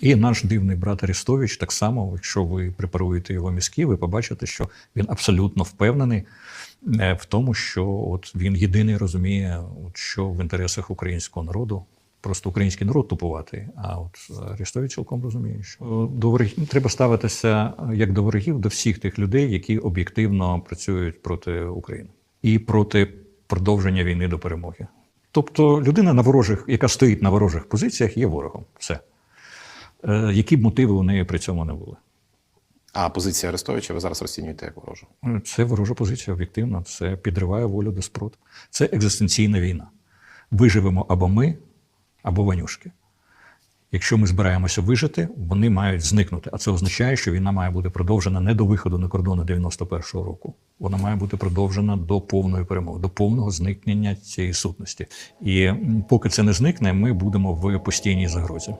І наш дивний брат Арестович, так само, якщо ви препаруєте його мізки, ви побачите, що він абсолютно впевнений е, в тому, що от він єдиний розуміє, от що в інтересах українського народу. Просто український народ тупувати, а от Арестович цілком розуміє, що до ворогів треба ставитися як до ворогів до всіх тих людей, які об'єктивно працюють проти України і проти продовження війни до перемоги. Тобто людина на ворожих, яка стоїть на ворожих позиціях, є ворогом. Все. Е, Які б мотиви у неї при цьому не були? А позиція Арестовича ви зараз розцінюєте як ворожу. Це ворожа позиція, об'єктивно. Це підриває волю до спротиву. Це екзистенційна війна. Виживемо або ми, або ванюшки. Якщо ми збираємося вижити, вони мають зникнути. А це означає, що війна має бути продовжена не до виходу на кордони 91-го року. Вона має бути продовжена до повної перемоги, до повного зникнення цієї сутності. І поки це не зникне, ми будемо в постійній загрозі.